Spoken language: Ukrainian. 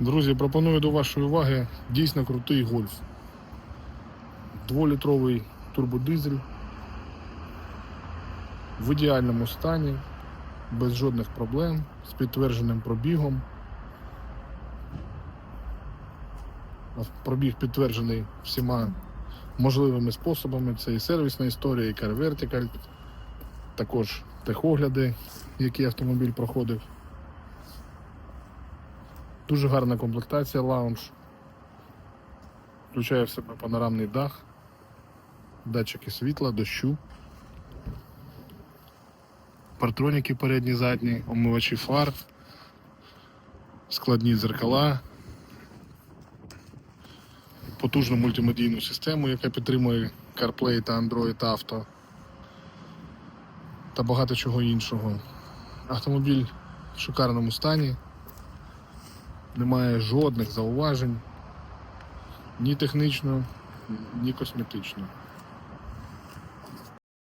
Друзі, пропоную до вашої уваги дійсно крутий гольф. Дволітровий турбодизель в ідеальному стані, без жодних проблем, з підтвердженим пробігом. Пробіг підтверджений всіма можливими способами. Це і сервісна історія, і Car Vertical, також техогляди, які автомобіль проходив. Дуже гарна комплектація лаунж. Включає в себе панорамний дах, датчики світла, дощу, партроніки передні, задні, омивачі фар, складні дзеркала, потужну мультимедійну систему, яка підтримує CarPlay та Android Auto та багато чого іншого. Автомобіль в шикарному стані. Немає жодних зауважень ні технічно, ні косметично.